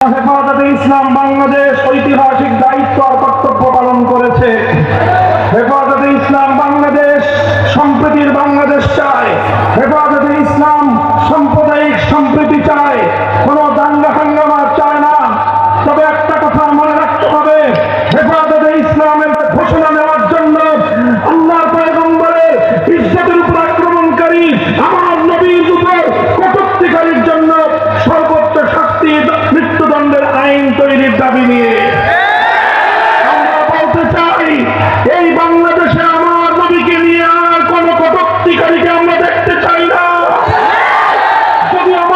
হেফাজতে ইসলাম বাংলাদেশ ঐতিহাসিক দায়িত্ব আর কর্তব্য পালন করেছে। হেফাজতে ইসলাম বাংলাদেশ সম্প্রীতির বাংলাদেশ চায়। হেফাজতে ইসলাম সাম্প্রদায়িক সম্প্রীতি চায়। দাবি নিয়ে। আমরা বলতে চাই, এই বাংলাদেশে আমার নবীকে নিয়ে আর কোন কটক্তিকারীকে আমরা দেখতে চাই না। না।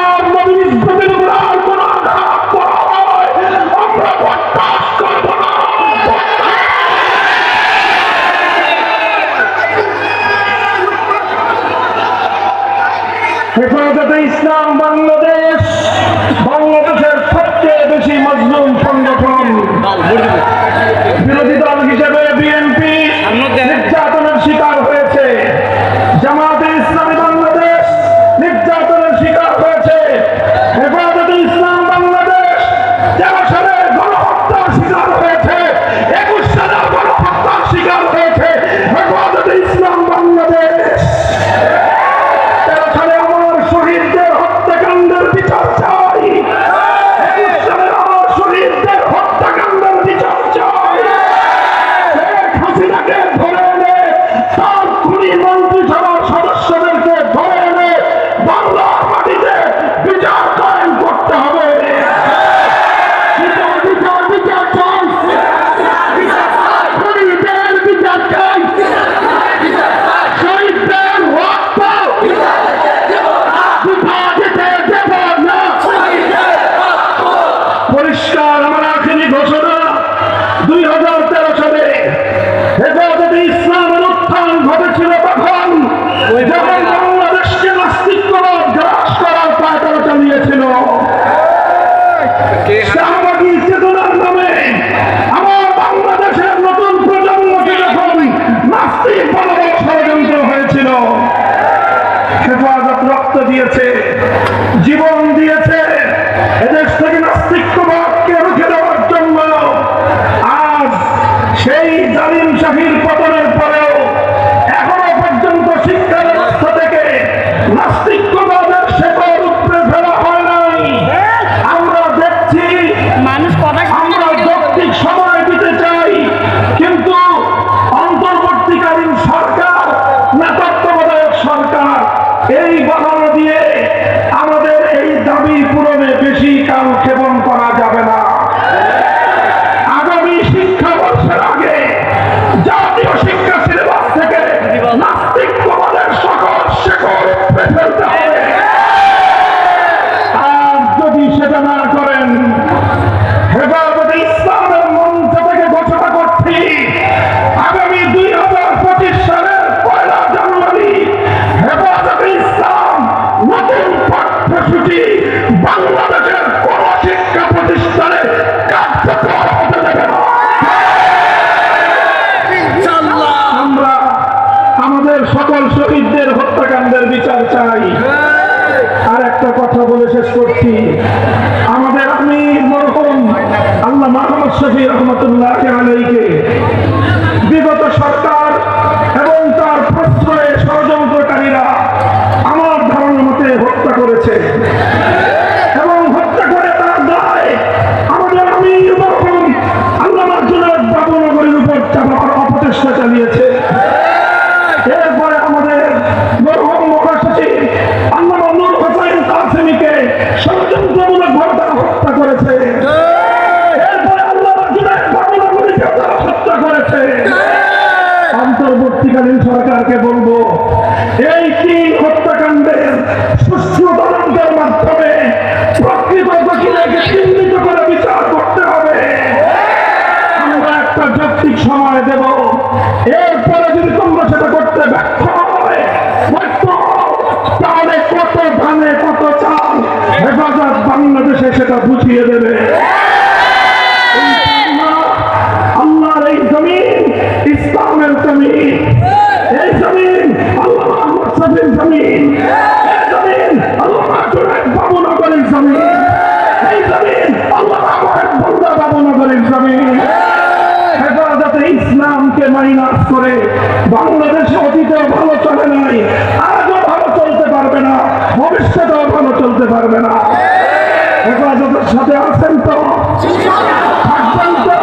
হেফাজতে ইসলাম বাংলাদেশ। Hey, hey. দুই হাজার তেরো সালে এবং শাহীর পথ হবে শেষ করছি। আমাদের আমি মরহম আল্লাহ মাহমুদ শহীদ রহমতুল্লাহ আলাইকে বিগত সরকার আপনাকে বলব, এই তিন হত্যাকাণ্ডের সুস্থ তদন্তের মাধ্যমে প্রকৃত দোষীদেরকে চিহ্নিত করে বিচার করতে হবে। আমরা একটা যৌক্তিক সময় দেব। এরপরে যদি তোমরা সেটা করতে ব্যর্থ তাহলে কত ধানে কত চাল হেফাজত বাংলাদেশে সেটা বুঝিয়ে দেবে। জমিন জমিন আল্লাহ ভাবনা করে বাংলাদেশ অতীতে ভালো চলে নাই, আজও ভালো চলতে পারবে না, ভবিষ্যতেও ভালো চলতে পারবে না। হেফাজতের সাথে আসেন তো? থাকবেন তো?